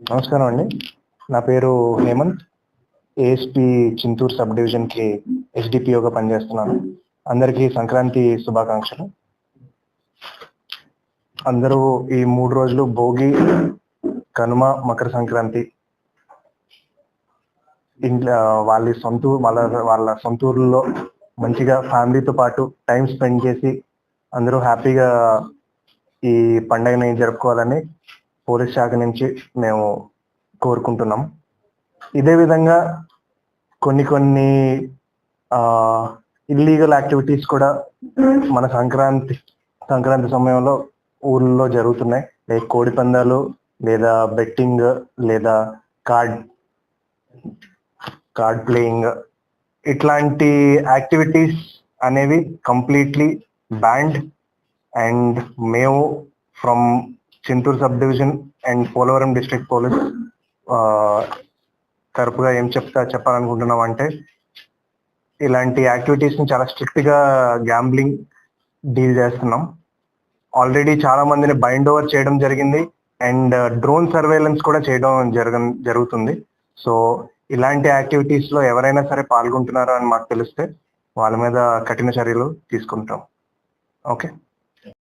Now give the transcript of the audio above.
నమస్కారం అండి. నా పేరు హేమంత్. ఏఎస్పి చింతూరు సబ్ డివిజన్కి ఎస్డిపిఓగా పనిచేస్తున్నాను. అందరికీ సంక్రాంతి శుభాకాంక్షలు. అందరూ ఈ మూడు రోజులు భోగి కనుమ మకర సంక్రాంతి ఇంట్లో వాళ్ళ సొంత వాళ్ళ వాళ్ళ సొంత ఊర్లో మంచిగా ఫ్యామిలీతో పాటు టైం స్పెండ్ చేసి అందరూ హ్యాపీగా ఈ పండగని జరుపుకోవాలని పోలీస్ శాఖ నుంచి మేము కోరుకుంటున్నాం. ఇదే విధంగా కొన్ని కొన్ని ఇల్లీగల్ యాక్టివిటీస్ కూడా మన సంక్రాంతి సంక్రాంతి సమయంలో ఊళ్ళో జరుగుతున్నాయి. లైక్ కోడి పందాలు లేదా బెట్టింగ్ లేదా కార్డ్ కార్డ్ ప్లేయింగ్ ఇట్లాంటి యాక్టివిటీస్ అనేవి కంప్లీట్లీ బ్యాండ్ అండ్ మేము from Chinturu sub division and Polavaram district police తరపుగా ఏం చెప్తా చెప్పాలనుకుంటున్నాం అంటే ఇలాంటి యాక్టివిటీస్ని చాలా స్ట్రిక్ట్గా గ్యాంబ్లింగ్ డీల్ చేస్తున్నాం. ఆల్రెడీ చాలా మందిని బైండ్ ఓవర్ చేయడం జరిగింది అండ్ డ్రోన్ సర్వేలెన్స్ కూడా చేయడం జరగ జరుగుతుంది. సో ఇలాంటి యాక్టివిటీస్లో ఎవరైనా సరే పాల్గొంటున్నారో అని మాకు తెలిస్తే వాళ్ళ మీద కఠిన చర్యలు తీసుకుంటాం. ఓకే?